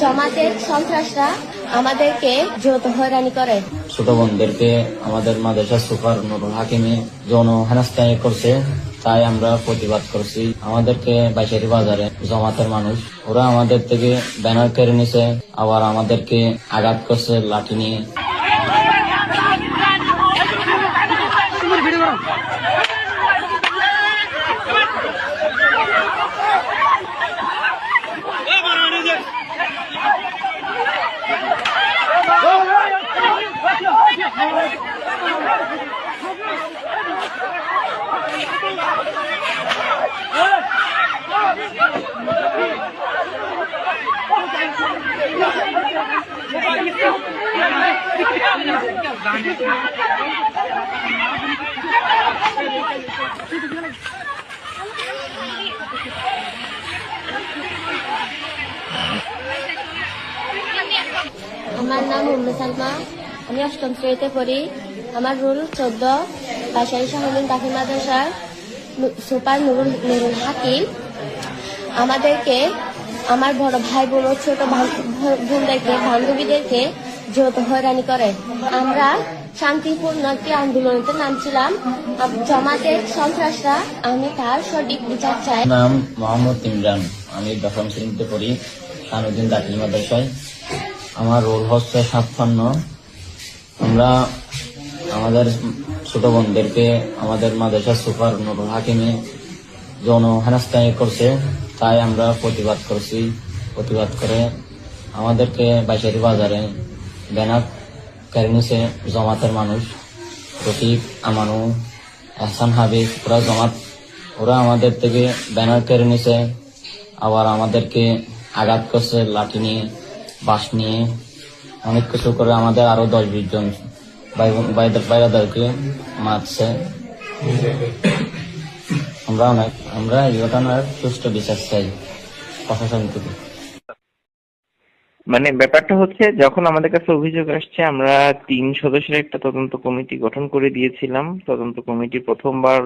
জমাতের সন্ত্রাসরা আমাদেরকে যৌথ হয়রানি করে। ছোট বোনদেরকে আমাদের মাদ্রাসা সুপার নুরুল হাকিমে যৌন হেনস্থায় করছে তাই আমরা প্রতিবাদ করছি। আমাদেরকে বাইশারি বাজারে জমাতের মানুষ ওরা আমাদের থেকে ব্যানার কেড়ে নিছে আবার আমাদেরকে আঘাত করছে লাঠি নিয়ে। আমার নাম উম্মে সালমা। আমি অষ্টম শ্রেণীতে পড়ি। আমার রুল চোদ্দ, বাসাই শাহমিন দাখিল মাদ্রাসার সুপার নুরুল নুরুল হাকিম। আমাদেরকে, আমার বড় ভাই বোন ছোট বোনদেরকে, বান্ধবীদেরকে যৌথ হয়রানি করে। আমরা শান্তিপূর্ণ একটি আন্দোলনে নামছিলাম। জমাতের সন্ত্রাসরা, আমি তার সঠিক বিচার চাই। নাম মোহাম্মদ ইমরান। আমি দশম শ্রেণীতে পড়ি সানুদ্দিন দাখিল মাদ্রাসায়। আমার রোল হচ্ছে ছাপ্পান্ন আমরা আমাদের ছোট বোনদেরকে আমাদের মাদ্রাসা সুপার নুরুল হাকিমে যৌন হেনস্থায় করছে। তাই আমরা প্রতিবাদ করছি। প্রতিবাদ করে আমাদেরকে বাইশারি বাজারে ব্যানার কেড়ে নিছে জমাতের মানুষ। রফিক, আমানু এহসান হাবিব, ওরা জমাত। ওরা আমাদের থেকে ব্যানার কেড়ে নিছে আবার আমাদেরকে আঘাত করছে, লাঠি নিয়ে, বাঁশ নিয়ে, অনেক কিছু করে আমাদের আরও দশ বিশ জন বাইরাদারকে মারছে। আমরা অনেক আমরা এই ঘটনার সুষ্ঠু বিচার চাই প্রশাসন থেকে। মানে ব্যাপারটা হচ্ছে, যখন আমাদের কাছে অভিযোগ আসছে, আমরা তিন সদস্যের একটা তদন্ত কমিটি গঠন করে দিয়েছিলাম। তদন্ত কমিটি প্রথমবার